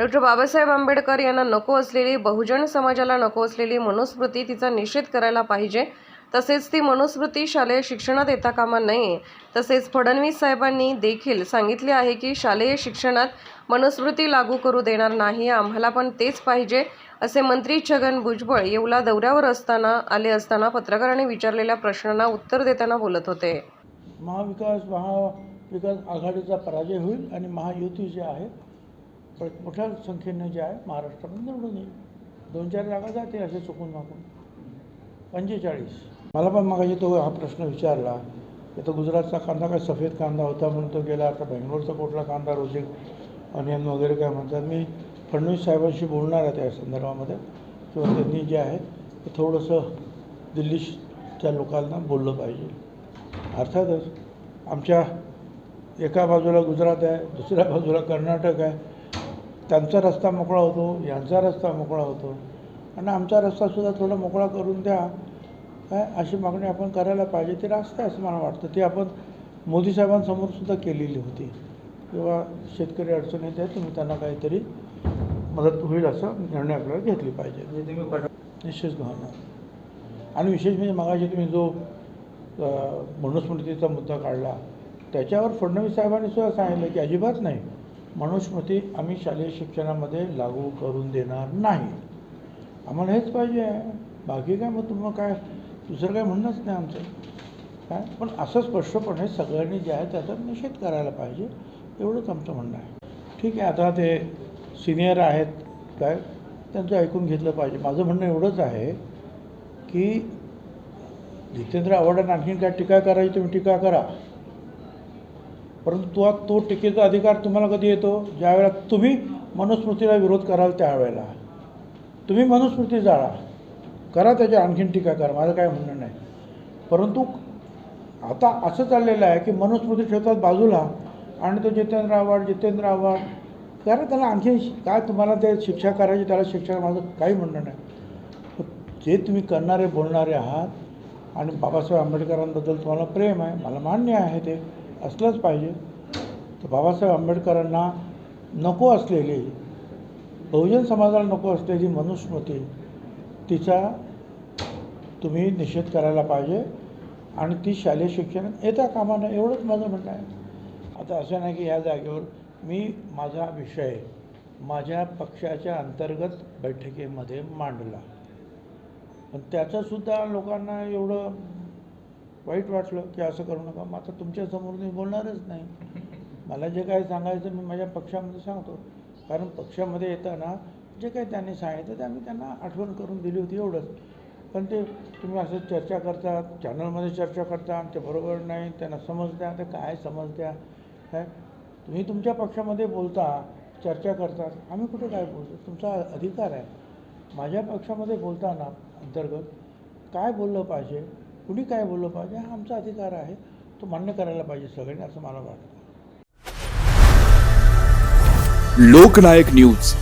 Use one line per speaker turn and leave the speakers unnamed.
Doctor Babasaheb Ambedkar यांना नको असलेली बहुजन समाजाला नको असलेली मनुस्मृती तिचा निषेध करायला पाहिजे. तसेच ती मनुस्मृती शालेय शिक्षणात येता कामा नये. तसेच फडणवीस साहेबांनी देखील सांगितले आहे की शालेय शिक्षणात मनुस्मृती लागू करू देणार नाही आम्हाला पण तेच पाहिजे असे मंत्री छगन भुजबळ येवला दौऱ्यावर असताना आले असताना पत्रकारांनी विचारलेल्या प्रश्नांना उत्तर देताना बोलत होते.
महाविकास महाविकास आघाडीचा पराजय होईल आणि महायुती जे आहे मोठ्या संख्येनं जे आहे महाराष्ट्रामध्ये निवडून येईल. दोन चार जागा जातील असे चुकून मागून. पंचेचाळीस. मला पण मागायची तो हा प्रश्न विचारला की तो गुजरातचा कांदा काय सफेद कांदा होता म्हणून तो गेला आता बेंगलोरचा कुठला कांदा रोजी अनियन वगैरे काय म्हणतात. मी फडणवीस साहेबांशी बोलणार आहे त्या संदर्भामध्ये किंवा त्यांनी जे आहे ते थोडंसं दिल्लीच्या लोकांना बोललं पाहिजे. अर्थातच आमच्या एका बाजूला गुजरात आहे दुसऱ्या बाजूला कर्नाटक आहे त्यांचा रस्ता मोकळा होतो यांचा रस्ता मोकळा होतो. आणि आमचा रस्तासुद्धा थोडा मोकळा करून द्या. काय अशी मागणी आपण करायला पाहिजे ती रास्त आहे असं मला वाटतं. ती आपण मोदी साहेबांसमोर सुद्धा केलेली होती. किंवा शेतकरी अडचणीत आहे तुम्ही त्यांना काहीतरी मदत होईल असं निर्णय आपल्याला घेतली पाहिजे. निश्चित होणार आणि विशेष म्हणजे मगाशी तुम्ही जो मनुस्मृतीचा मुद्दा काढला त्याच्यावर फडणवीस साहेबांनी सुद्धा सांगितलं की अजिबात नाही. मनुस्मृती आम्ही शालेय शिक्षणामध्ये लागू करून देणार नाही. आम्हाला हेच पाहिजे आहे. बाकी काय मग तुम्हाला काय? दुसरं काय म्हणणंच नाही आमचं. काय? पण असं स्पष्टपणे सगळ्यांनी जे आहे त्याचा निषेध करायला पाहिजे एवढंच आमचं म्हणणं आहे. ठीक आहे आता ते सिनियर आहेत काय? त्यांचं ऐकून घेतलं पाहिजे. माझं म्हणणं एवढंच आहे की जितेंद्र आव्हाडांना आणखीन काय टीका करायची तुम्ही टीका करा. परंतु तो तो टीकेचा अधिकार तुम्हाला कधी येतो? ज्यावेळेला तुम्ही मनुस्मृतीला विरोध कराल त्यावेळेला. तुम्ही मनुस्मृती जाळा. करा त्याच्या आणखीन टीका करा. माझं काय म्हणणं नाही. परंतु आता असं चाललेलं आहे की मनुस्मृती ठेवतात बाजूला आणि तो जितेंद्र आव्हाड जितेंद्र आव्हाड करा त्याला आणखी काय तुम्हाला ते शिक्षा करायची त्याला शिक्षा माझं काही म्हणणं नाही. जे तुम्ही करणारे बोलणारे आहात आणि बाबासाहेब आंबेडकरांबद्दल तुम्हाला प्रेम आहे मला मान्य आहे ते. असलंच पाहिजे. तर बाबासाहेब आंबेडकरांना नको असलेली बहुजन समाजाला नको असलेली मनुस्मृती तिचा तुम्ही निषेध करायला पाहिजे आणि ती शालेय शिक्षणात येता कामा नये एवढंच माझं म्हणणं आहे. आता असं नाही की या जागेवर मी माझा विषय माझ्या पक्षाच्या अंतर्गत बैठकीमध्ये मांडला. पण त्याचंसुद्धा लोकांना एवढं वाईट वाटलं की असं करू नका. मग आता तुमच्यासमोर मी बोलणारच नाही. मला जे काही सांगायचं मी माझ्या पक्षामध्ये सांगतो. कारण पक्षामध्ये येताना जे काही त्यांनी सांगितलं ते आम्ही त्यांना आठवण करून दिली होती एवढंच. पण ते तुम्ही असं चर्चा करतात चॅनलमध्ये चर्चा करता आणि ते बरोबर नाही त्यांना समजत्या ते काय समजत्या काय तुम्ही तुमच्या पक्षामध्ये बोलता चर्चा करतात आम्ही कुठे काय बोलतो? तुमचा अधिकार आहे. माझ्या पक्षामध्ये बोलताना अंतर्गत काय बोललं पाहिजे? कुणी काय बोललं पाहिजे हा आमचा अधिकार आहे. तो मान्य करायला पाहिजे सगळ्यांनी असं मला वाटतं.
लोकनायक न्यूज.